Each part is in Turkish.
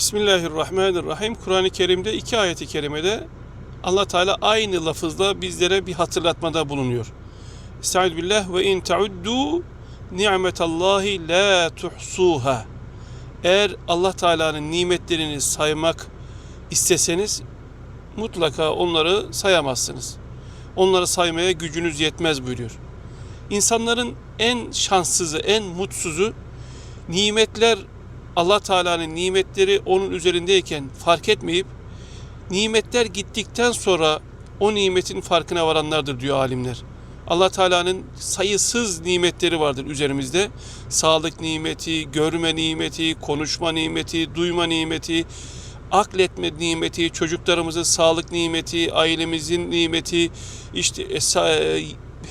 Bismillahirrahmanirrahim. Kur'an-ı Kerim'de iki ayeti kerimede Allah Teala aynı lafızla bizlere bir hatırlatmada bulunuyor. Estaizu billah ve in tauddu ni'metallahi la tuhsuha. Eğer Allah Teala'nın nimetlerini saymak isteseniz mutlaka onları sayamazsınız. Onları saymaya gücünüz yetmez buyuruyor. İnsanların en şanssızı, en mutsuzu nimetler Allah Teala'nın nimetleri onun üzerindeyken fark etmeyip nimetler gittikten sonra o nimetin farkına varanlardır diyor alimler. Allah Teala'nın sayısız nimetleri vardır üzerimizde. Sağlık nimeti, görme nimeti, konuşma nimeti, duyma nimeti, akletme nimeti, çocuklarımızın sağlık nimeti, ailemizin nimeti, işte esa-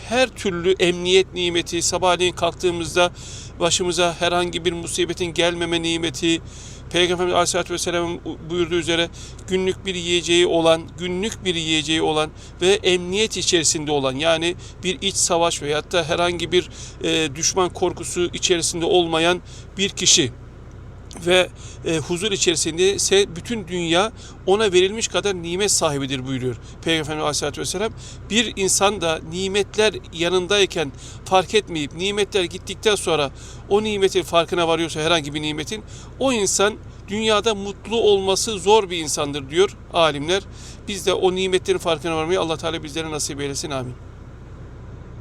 her türlü emniyet nimeti, sabahleyin kalktığımızda başımıza herhangi bir musibetin gelmeme nimeti, Peygamberimiz Aleyhisselatü Vesselam'ın buyurduğu üzere günlük bir yiyeceği olan, günlük bir yiyeceği olan ve emniyet içerisinde olan yani bir iç savaş veyahut da herhangi bir e, düşman korkusu içerisinde olmayan bir kişi ve e, huzur içerisinde ise bütün dünya ona verilmiş kadar nimet sahibidir buyuruyor Peygamber Aleyhisselatü Vesselam. Bir insan da nimetler yanındayken fark etmeyip nimetler gittikten sonra o nimetin farkına varıyorsa herhangi bir nimetin o insan dünyada mutlu olması zor bir insandır diyor alimler. Biz de o nimetlerin farkına varmayı Allah Teala bizlere nasip eylesin amin.